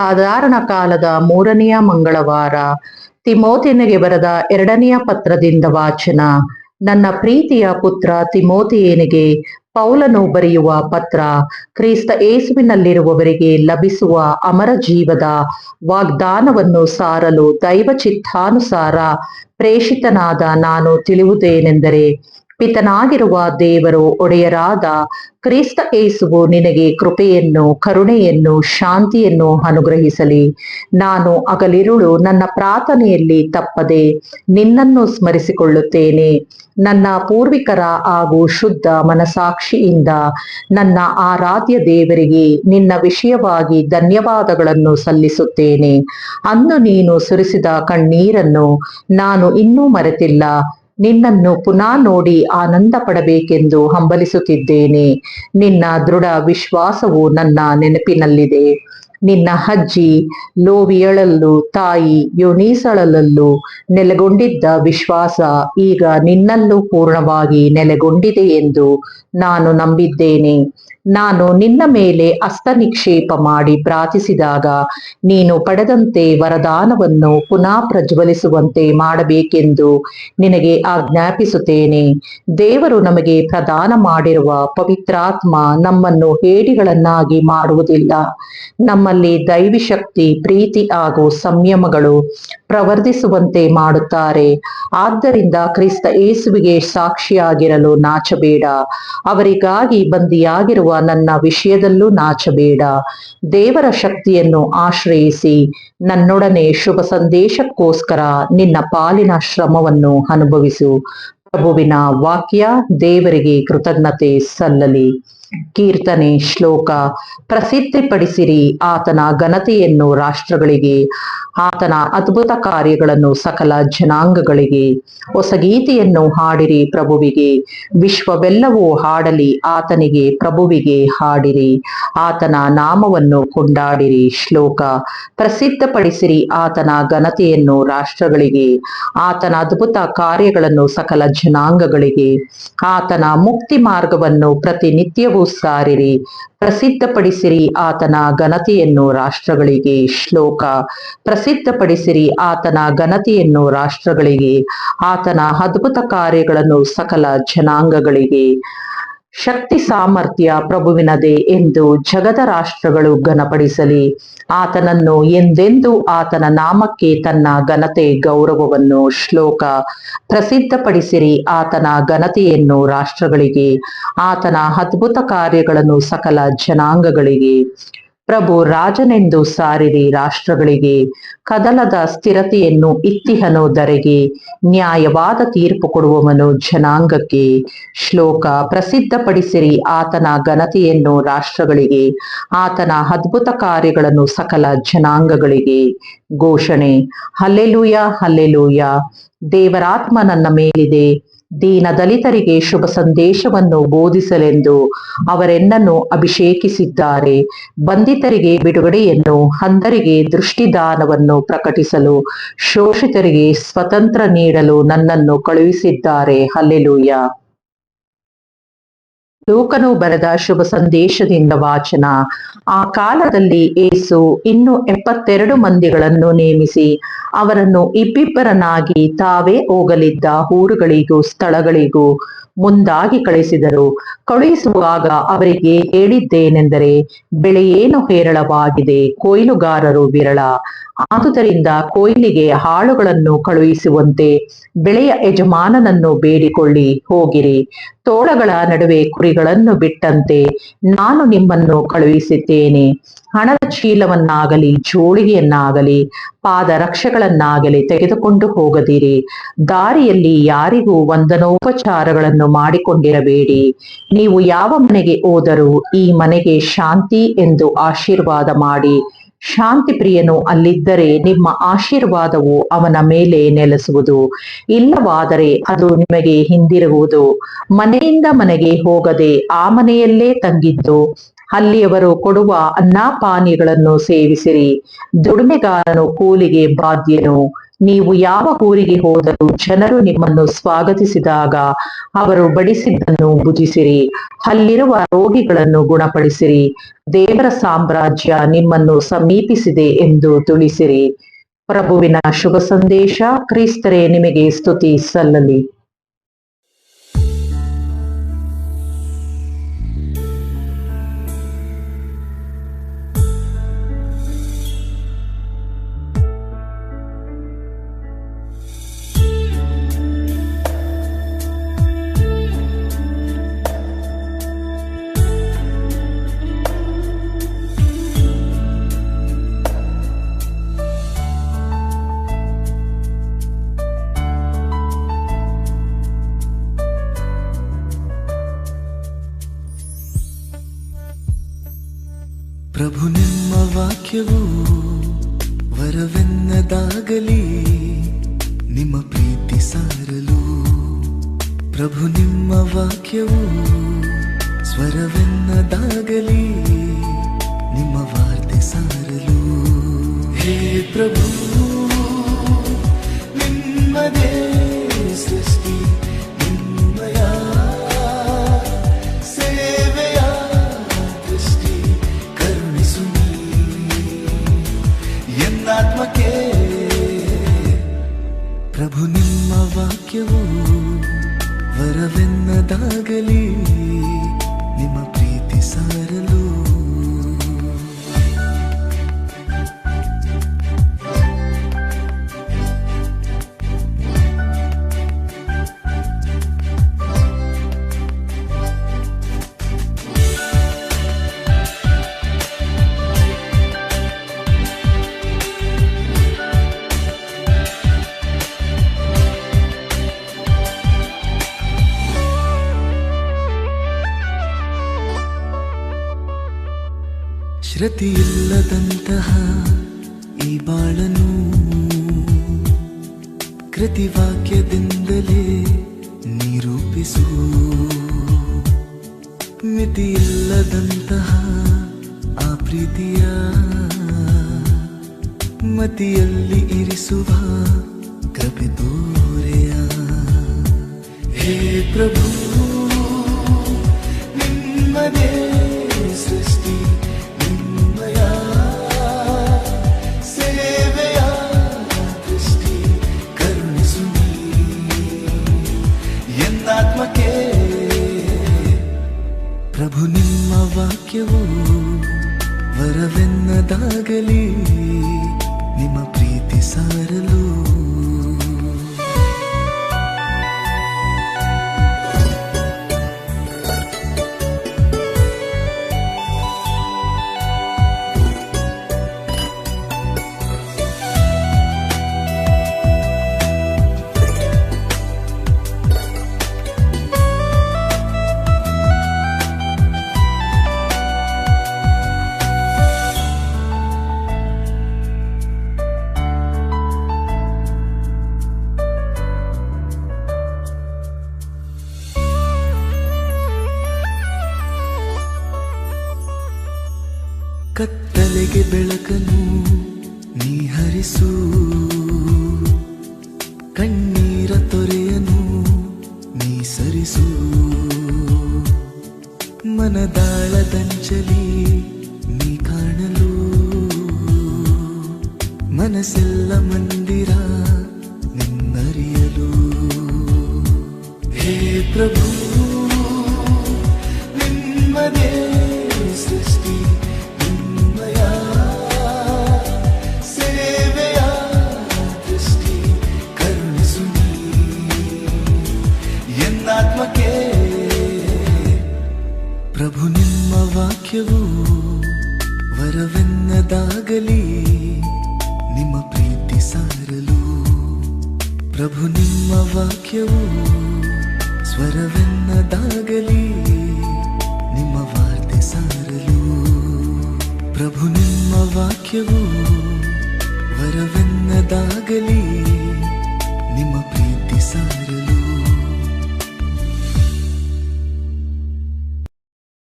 ಸಾಧಾರಣ ಕಾಲದ ಮೂರನೆಯ ಮಂಗಳವಾರ ತಿಮೋತಿಯನಿಗೆ ಬರೆದ ಎರಡನೆಯ ಪತ್ರದಿಂದ ವಾಚನ. ನನ್ನ ಪ್ರೀತಿಯ ಪುತ್ರ ತಿಮೋತಿಯನಿಗೆ ಪೌಲನು ಬರೆಯುವ ಪತ್ರ ಕ್ರಿಸ್ತ ಏಸುವಿನಲ್ಲಿರುವವರಿಗೆ ಲಭಿಸುವ ಅಮರ ಜೀವದ ವಾಗ್ದಾನವನ್ನು ಸಾರಲು ದೈವ ಚಿತ್ತಾನುಸಾರ ಪ್ರೇಷಿತನಾದ ನಾನು ತಿಳಿಯುವುದೇನೆಂದರೆ ಪಿತನಾಗಿರುವ ದೇವರು ಒಡೆಯರಾದ ಕ್ರಿಸ್ತ ಏಸುವು ನಿನಗೆ ಕೃಪೆಯನ್ನು, ಕರುಣೆಯನ್ನು, ಶಾಂತಿಯನ್ನು ಅನುಗ್ರಹಿಸಲಿ. ನಾನು ಅಗಲಿರುಳು ನನ್ನ ಪ್ರಾರ್ಥನೆಯಲ್ಲಿ ತಪ್ಪದೆ ನಿನ್ನನ್ನು ಸ್ಮರಿಸಿಕೊಳ್ಳುತ್ತೇನೆ. ನನ್ನ ಪೂರ್ವಿಕರ ಹಾಗೂ ಶುದ್ಧ ಮನಸಾಕ್ಷಿಯಿಂದ ನನ್ನ ಆರಾಧ್ಯ ದೇವರಿಗೆ ನಿನ್ನ ವಿಷಯವಾಗಿ ಧನ್ಯವಾದಗಳನ್ನು ಸಲ್ಲಿಸುತ್ತೇನೆ. ಅಂದು ನೀನು ಸುರಿಸಿದ ಕಣ್ಣೀರನ್ನು ನಾನು ಇನ್ನೂ ಮರೆತಿಲ್ಲ. ನಿನ್ನನ್ನು ಪುನಃ ನೋಡಿ ಆನಂದ ಪಡಬೇಕೆಂದು ಹಂಬಲಿಸುತ್ತಿದ್ದೇನೆ. ನಿನ್ನ ದೃಢ ವಿಶ್ವಾಸವು ನನ್ನ ನೆನಪಿನಲ್ಲಿದೆ. ನಿನ್ನ ಅಜ್ಜಿ ಲೋವಿಯಳಲ್ಲೂ ತಾಯಿ ಯೋನೀಸಳಲ್ಲೂ ನೆಲೆಗೊಂಡಿದ್ದ ವಿಶ್ವಾಸ ಈಗ ನಿನ್ನಲ್ಲೂ ಪೂರ್ಣವಾಗಿ ನೆಲೆಗೊಂಡಿದೆ ಎಂದು ನಾನು ನಂಬಿದ್ದೇನೆ. ನಾನು ನಿನ್ನ ಮೇಲೆ ಅಸ್ತ ನಿಕ್ಷೇಪ ಮಾಡಿ ಪ್ರಾರ್ಥಿಸಿದಾಗ ನೀನು ಪಡೆದಂತೆ ವರದಾನವನ್ನು ಪುನಃ ಪ್ರಜ್ವಲಿಸುವಂತೆ ಮಾಡಬೇಕೆಂದು ನಿನಗೆ ಆಜ್ಞಾಪಿಸುತ್ತೇನೆ. ದೇವರು ನಮಗೆ ಪ್ರದಾನ ಮಾಡಿರುವ ಪವಿತ್ರಾತ್ಮ ನಮ್ಮನ್ನು ಹೇಡಿಗಳನ್ನಾಗಿ ಮಾಡುವುದಿಲ್ಲ. ನಮ್ಮಲ್ಲಿ ದೈವಿ ಶಕ್ತಿ ಪ್ರೀತಿ ಹಾಗೂ ಸಂಯಮಗಳು ಪ್ರವರ್ಧಿಸುವಂತೆ ಮಾಡುತ್ತಾರೆ. ಆದ್ದರಿಂದ ಕ್ರಿಸ್ತ ಏಸುವಿಗೆ ಸಾಕ್ಷಿಯಾಗಿರಲು ನಾಚಬೇಡ. ಅವರಿಗಾಗಿ ಬಂದಿಯಾಗಿರುವ ನನ್ನ ವಿಷಯದಲ್ಲೂ ನಾಚಬೇಡ. ದೇವರ ಶಕ್ತಿಯನ್ನು ಆಶ್ರಯಿಸಿ, ನನ್ನೊಡನೆ ಶುಭ ಸಂದೇಶಕ್ಕೋಸ್ಕರ ನಿನ್ನ ಪಾಲಿನ ಶ್ರಮವನ್ನು ಅನುಭವಿಸು. ಪ್ರಭುವಿನ ವಾಕ್ಯ ದೇವರಿಗೆ ಕೃತಜ್ಞತೆ ಸಲ್ಲಲಿ. ಕೀರ್ತನೆ, ಶ್ಲೋಕ ಪ್ರಸಿದ್ಧಿಪಡಿಸಿರಿ. ಆತನ ಘನತೆಯನ್ನು ರಾಷ್ಟ್ರಗಳಿಗೆ, ಆತನ ಅದ್ಭುತ ಕಾರ್ಯಗಳನ್ನು ಸಕಲ ಜನಾಂಗಗಳಿಗೆ. ಹೊಸ ಗೀತೆಯನ್ನು ಹಾಡಿರಿ ಪ್ರಭುವಿಗೆ. ವಿಶ್ವವೆಲ್ಲವೂ ಹಾಡಲಿ, ಆತನಿಗೆ ಪ್ರಭುವಿಗೆ ಹಾಡಿರಿ. ಆತನ ನಾಮವನ್ನು ಕೊಂಡಾಡಿರಿ. ಶ್ಲೋಕ ಪ್ರಸಿದ್ಧಪಡಿಸಿರಿ. ಆತನ ಘನತೆಯನ್ನು ರಾಷ್ಟ್ರಗಳಿಗೆ, ಆತನ ಅದ್ಭುತ ಕಾರ್ಯಗಳನ್ನು ಸಕಲ ಜನಾಂಗಗಳಿಗೆ. ಆತನ ಮುಕ್ತಿ ಮಾರ್ಗವನ್ನು ಪ್ರತಿನಿತ್ಯವೂ ಸಾರಿರಿ, ಪ್ರಸಿದ್ಧಪಡಿಸಿರಿ ಆತನ ಘನತೆಯನ್ನು ರಾಷ್ಟ್ರಗಳಿಗೆ. ಶ್ಲೋಕ. ಪ್ರಸಿದ್ಧಪಡಿಸಿರಿ ಆತನ ಘನತೆಯನ್ನು ರಾಷ್ಟ್ರಗಳಿಗೆ, ಆತನ ಅದ್ಭುತ ಕಾರ್ಯಗಳನ್ನು ಸಕಲ ಜನಾಂಗಗಳಿಗೆ. ಶಕ್ತಿ ಸಾಮರ್ಥ್ಯ ಪ್ರಭುವಿನದೇ ಎಂದು ಜಗದ ರಾಷ್ಟ್ರಗಳು ಘನಪಡಿಸಲಿ. ಆತನನ್ನು ಎಂದೆಂದೂ ಆತನ ನಾಮಕ್ಕೆ ತನ್ನ ಘನತೆ ಗೌರವವನ್ನು ಶ್ಲೋಕ ಪ್ರಸಿದ್ಧಪಡಿಸಿರಿ. ಆತನ ಘನತೆಯನ್ನು ರಾಷ್ಟ್ರಗಳಿಗೆ, ಆತನ ಅದ್ಭುತ ಕಾರ್ಯಗಳನ್ನು ಸಕಲ ಜನಾಂಗಗಳಿಗೆ. ಪ್ರಭು ರಾಜನೆಂದು ಸಾರಿರಿ ರಾಷ್ಟ್ರಗಳಿಗೆ. ಕದಲದ ಸ್ಥಿರತೆಯನ್ನು ಇತ್ತಿಹನು ಧರೆಗೆ ನ್ಯಾಯವಾದ ತೀರ್ಪು ಕೊಡುವವನು ಜನಾಂಗಕ್ಕೆ. ಶ್ಲೋಕ, ಪ್ರಸಿದ್ಧಪಡಿಸಿರಿ ಆತನ ಘನತೆಯನ್ನು ರಾಷ್ಟ್ರಗಳಿಗೆ. ಆತನ ಅದ್ಭುತ ಕಾರ್ಯಗಳನ್ನು ಸಕಲ ಜನಾಂಗಗಳಿಗೆ. ಘೋಷಣೆ, ಹಲ್ಲೆಲೂಯ ಹಲ್ಲೆಲೂಯ. ದೇವರಾತ್ಮ ನನ್ನ ಮೇಲಿದೆ. ದೀನ ದಲಿತರಿಗೆ ಶುಭ ಸಂದೇಶವನ್ನು ಬೋಧಿಸಲೆಂದು ಅವರೆನ್ನನ್ನು ಅಭಿಷೇಕಿಸಿದ್ದಾರೆ. ಬಂಧಿತರಿಗೆ ಬಿಡುಗಡೆಯನ್ನು ಹಂದರಿಗೆ ದೃಷ್ಟಿದಾನವನ್ನು ಪ್ರಕಟಿಸಲು, ಶೋಷಿತರಿಗೆ ಸ್ವತಂತ್ರ ನೀಡಲು ನನ್ನನ್ನು ಕಳುಹಿಸಿದ್ದಾರೆ. ಹಲ್ಲೆಲೂಯ. ಲೂಕನು ಬರೆದ ಶುಭ ಸಂದೇಶದಿಂದ ವಾಚನ. ಆ ಕಾಲದಲ್ಲಿ ಏಸು ಇನ್ನು ಎಪ್ಪತ್ತೆರಡು ಮಂದಿಗಳನ್ನು ನೇಮಿಸಿ, ಅವರನ್ನು ಇಬ್ಬಿಬ್ಬರನ್ನಾಗಿ ತಾವೇ ಹೋಗಲಿದ್ದ ಊರುಗಳಿಗೂ ಸ್ಥಳಗಳಿಗೂ ಮುಂದಾಗಿ ಕಳಿಸಿದರು. ಕಳುಹಿಸುವಾಗ ಅವರಿಗೆ ಹೇಳಿದ್ದೇನೆಂದರೆ ಬೆಳೆಯೇನು ಹೇರಳವಾಗಿದೆ, ಕೊಯ್ಲುಗಾರರು ವಿರಳ. ಆದುದರಿಂದ ಕೊಯ್ಲಿಗೆ ಹಾಳುಗಳನ್ನು ಕಳುಹಿಸುವಂತೆ, ಬೆಳೆಯ ಯಜಮಾನನನ್ನು ಬೇಡಿಕೊಳ್ಳಿ, ಹೋಗಿರಿ. ತೋಳಗಳ ನಡುವೆ ಕುರಿಗಳನ್ನು ಬಿಟ್ಟಂತೆ ನಾನು ನಿಮ್ಮನ್ನು ಕಳುಹಿಸಿದ್ದೇನೆ. ಹಣದ ಚೀಲವನ್ನಾಗಲಿ ಜೋಳಿಗೆಯನ್ನಾಗಲಿ ಪಾದರಕ್ಷೆಗಳನ್ನಾಗಲಿ ತೆಗೆದುಕೊಂಡು ಹೋಗದಿರಿ. ದಾರಿಯಲ್ಲಿ ಯಾರಿಗೂ ವಂದನೋಪಚಾರಗಳನ್ನು ಮಾಡಿಕೊಂಡಿರಬೇಡಿ. ನೀವು ಯಾವ ಮನೆಗೆ ಹೋದರೂ ಈ ಮನೆಗೆ ಶಾಂತಿ ಎಂದು ಆಶೀರ್ವಾದ ಮಾಡಿ. ಶಾಂತಿ ಪ್ರಿಯನು ಅಲ್ಲಿದ್ದರೆ ನಿಮ್ಮ ಆಶೀರ್ವಾದವು ಅವನ ಮೇಲೆ ನೆಲೆಸುವುದು. ಇಲ್ಲವಾದರೆ ಅದು ನಿಮಗೆ ಹಿಂದಿರುವುದು ಮನೆಯಿಂದ ಮನೆಗೆ ಹೋಗದೆ ಆ ಮನೆಯಲ್ಲೇ ತಂಗಿದ್ದು. ಅಲ್ಲಿಯವರು ಕೊಡುವ ಅನ್ನಾಪಾನೀಯಗಳನ್ನು ಸೇವಿಸಿರಿ. ದುಡಿಮೆಗಾರನು ಕೂಲಿಗೆ ಬಾಧ್ಯನು. ನೀವು ಯಾವ ಊರಿಗೆ ಹೋದರೂ ಜನರು ನಿಮ್ಮನ್ನು ಸ್ವಾಗತಿಸಿದಾಗ ಅವರು ಬಡಿಸಿದ್ದನ್ನು ಭುಜಿಸಿರಿ. ಅಲ್ಲಿರುವ ರೋಗಿಗಳನ್ನು ಗುಣಪಡಿಸಿರಿ. ದೇವರ ಸಾಮ್ರಾಜ್ಯ ನಿಮ್ಮನ್ನು ಸಮೀಪಿಸಿದೆ ಎಂದು ತಿಳಿಸಿರಿ. ಪ್ರಭುವಿನ ಶುಭ ಸಂದೇಶ, ಕ್ರಿಸ್ತರೇ, ನಿಮಗೆ ಸ್ತುತಿ ಸಲ್ಲಲಿ. ಪ್ರಭು ನಿಮ್ಮ ವಾಕ್ಯವು ವರವೆನ್ನದಾಗಲಿ ನಿಮ್ಮ ಪ್ರೀತಿ ಸಾರಲು. ಪ್ರಭು ನಿಮ್ಮ ವಾಕ್ಯವು ಸ್ವರವೆನ್ನದಾಗಲಿ ಎನ್ನಾತ್ಮಕ್ಕೆ ಪ್ರಭು ನಿಮ್ಮ ವಾಕ್ಯವು ವರವೆನ್ನದಾಗಲಿ ನಿಮ್ಮ ಪ್ರೀತಿ ಸಾರಲು ಶ್ರುತಿಯಿಲ್ಲದಂತಹ ಈ ಬಾಳನು ಕೃತಿವಾಕ್ಯದಿಂದಲೇ ನಿರೂಪಿಸು. ಮಿತಿಯಿಲ್ಲದಂತಹ ಆ ಪ್ರೀತಿಯ ಮತಿಯಲ್ಲಿ ಇರಿಸುವ ಕಪಿ ದೂರೆಯ ಹೇ ಪ್ರಭು. ಕತ್ತಲೆಗೆ ಬೆಳಕನು ನೀ ಹರಿಸು. ಕಣ್ಣೀರ ತೊರೆಯನು ನೀ ಸರಿಸು. ಮನದಾಳದಂಚಲಿ ನೀ ಕಾಣಲು. ಮನಸ್ಸೆಲ್ಲ ಮಂದಿರ ಸ್ವರವೆನ್ನದಾಗಲಿ ನಿಮ್ಮ ವಾರ್ತೆ ಸಾರಲು. ಪ್ರಭು ನಿಮ್ಮ ವಾಕ್ಯವು ವರವೆನ್ನದಾಗಲಿ